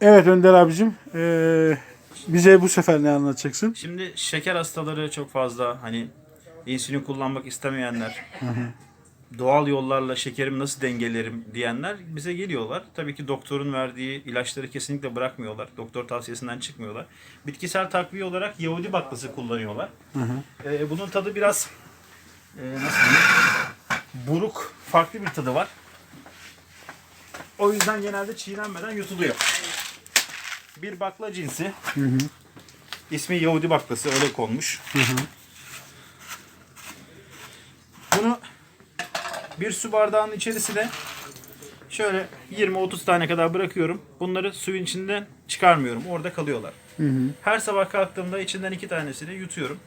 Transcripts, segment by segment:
Evet Önder abicim. eee, bize bu sefer ne anlatacaksın? Şimdi şeker hastaları çok fazla hani insülin kullanmak istemeyenler, doğal yollarla şekerimi nasıl dengelerim diyenler bize geliyorlar. Tabii ki doktorun verdiği ilaçları kesinlikle bırakmıyorlar. Doktor tavsiyesinden çıkmıyorlar. Bitkisel takviye olarak Yahudi baklası kullanıyorlar. Ee, bunun tadı biraz e, nasıl diyeyim? Buruk, farklı bir tadı var. O yüzden genelde çiğnenmeden yutuluyor. Bir bakla cinsi. İsmi Yahudi baklası öyle konmuş. Bunu bir su bardağının içerisine şöyle 20-30 tane kadar bırakıyorum. Bunları suyun içinden çıkarmıyorum. Orada kalıyorlar. Her sabah kalktığımda içinden iki tanesini yutuyorum.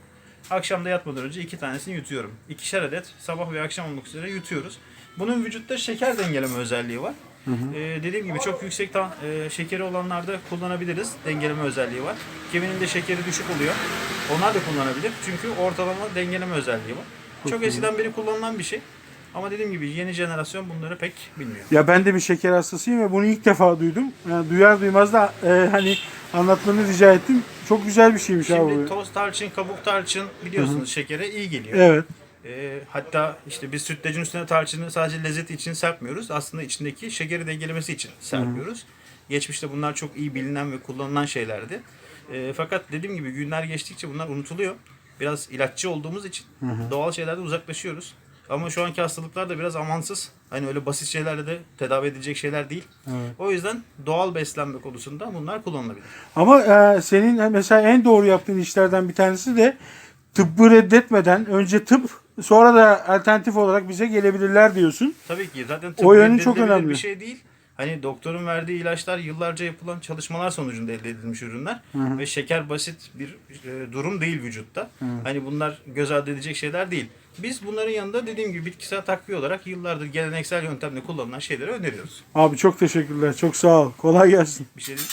Akşam da yatmadan önce iki tanesini yutuyorum. İkişer adet sabah ve akşam olmak üzere yutuyoruz. Bunun vücutta şeker dengeleme özelliği var. Ee, dediğim gibi çok yüksek tan- e, şekeri olanlarda kullanabiliriz. Dengeleme özelliği var. Kiminin de şekeri düşük oluyor. Onlar da kullanabilir. Çünkü ortalama dengeleme özelliği var. Çok eskiden beri kullanılan bir şey. Ama dediğim gibi yeni jenerasyon bunları pek bilmiyor. Ya ben de bir şeker hastasıyım ve bunu ilk defa duydum. Yani duyar duymaz da eee, hani anlatmanı rica ettim. Çok güzel bir şeymiş abi. Şimdi toz tarçın, kabuk tarçın biliyorsunuz şekere iyi geliyor. Evet. Ee, hatta işte biz sütlacın üstüne tarçını sadece lezzeti için serpmiyoruz. Aslında içindeki şekeri dengelemesi için serpiyoruz. Geçmişte bunlar çok iyi bilinen ve kullanılan şeylerdi. Ee, fakat dediğim gibi günler geçtikçe bunlar unutuluyor. Biraz ilaççı olduğumuz için doğal şeylerden uzaklaşıyoruz. Ama şu anki hastalıklar da biraz amansız. Hani öyle basit şeylerle de tedavi edilecek şeyler değil. O yüzden doğal beslenme konusunda bunlar kullanılabilir. Ama eee, senin mesela en doğru yaptığın işlerden bir tanesi de tıbbı reddetmeden önce tıp sonra da alternatif olarak bize gelebilirler diyorsun. Tabii ki zaten O yönü çok önemli. bir şey değil. Hani doktorun verdiği ilaçlar yıllarca yapılan çalışmalar sonucunda elde edilmiş ürünler ve şeker basit bir e, durum değil vücutta. Hani bunlar göz ardı edilecek şeyler değil. Biz bunların yanında dediğim gibi bitkisel takviye olarak yıllardır geleneksel yöntemle kullanılan şeyleri öneriyoruz. Abi çok teşekkürler. Çok sağ ol. Kolay gelsin. Bir şey değil.